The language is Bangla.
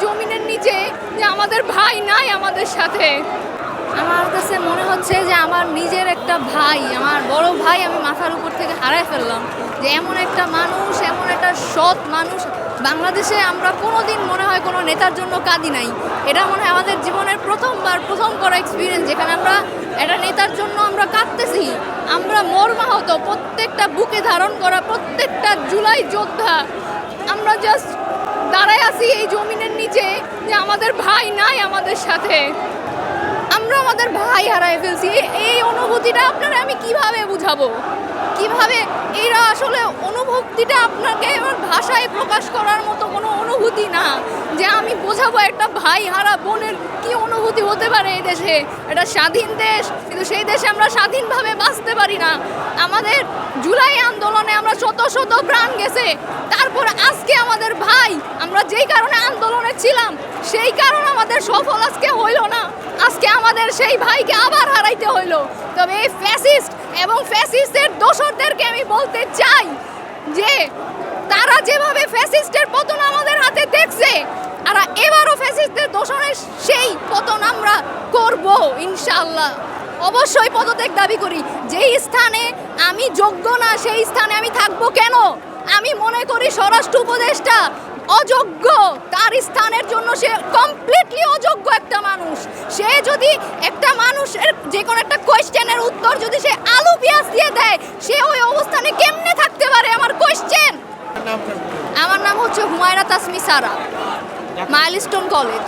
জমিনের নিচে যে আমাদের ভাই নাই আমাদের সাথে। আমার কাছে মনে হচ্ছে যে আমার নিজের একটা ভাই, আমার বড় ভাই আমি মাথার উপর থেকে হারায় ফেললাম। যে এমন একটা মানুষ, এমন একটা সৎ মানুষ। বাংলাদেশে আমরা কোনো দিন মনে হয় কোনো নেতার জন্য কাঁদি নাই। এটা মনে হয় আমাদের জীবনের প্রথমবার, প্রথম করা এক্সপিরিয়েন্স যেখানে আমরা একটা নেতার জন্য আমরা কাঁদতেছি। আমরা মর্মাহত প্রত্যেকটা বুকে ধারণ করা প্রত্যেকটা জুলাই যোদ্ধা। আমরা জাস্ট দাঁড়ায় আছি এই জমিনের নিচে যে আমাদের ভাই নাই আমাদের সাথে। আমরা আমাদের ভাই হারাই ফেলছি। এই অনুভূতিটা আপনারা আমি কীভাবে বুঝাবো? কীভাবে এরা আসলে অনুভূতিটা আপনাকে ভাষায় প্রকাশ করার মতো অনুভূতি না, যে আমি বোঝাবো একটা ভাই হারা বোনের কি অনুভূতি হতে পারে এই দেশে? এটা স্বাধীন দেশ, কিন্তু সেই দেশে আমরা স্বাধীনভাবে বাঁচতে পারি না। আমাদের জুলাই আন্দোলনে আমরা শত শত প্রাণ গেছে। তারপর আজকে আমাদের ভাই, আমরা যেই কারণে আন্দোলনে ছিলাম, সেই কারণ আমাদের সফল আজকে হইল না। আজকে আমাদের সেই ভাইকে আবার হারাইতে হইল। তবে এই ফ্যাসিস্ট এবং ফ্যাসিস্টের দোসরদেরকে আমি বলতে চাই যে, তারা যেভাবে ফ্যাসিস্টের পতন আমাদের হাতে দেখছে আর এবারও ফ্যাসিস্টের দোষণের সেই পতন আমরা করব ইনশাআল্লাহ। অবশ্যই পদত্যাগ দাবি করি। যেই স্থানে আমি যোগ্য না সেই স্থানে আমি থাকব কেন? আমি মনে করি স্বরাষ্ট্র উপদেষ্টা অযোগ্য। তার স্থানের জন্য সে কমপ্লিটলি অযোগ্য একটা মানুষ। সে যদি একটা মানুষের যে কোনো একটা কোয়েশ্চেনের উত্তর যদি সে আলু পেঁয়াজ দিয়ে দেয় সে ওই অবস্থানে কেমনে থাকতে পারে আমার কোয়েশ্চেন? আমার নাম হচ্ছে হুমায়রা তাসমি সারা। Milestone college.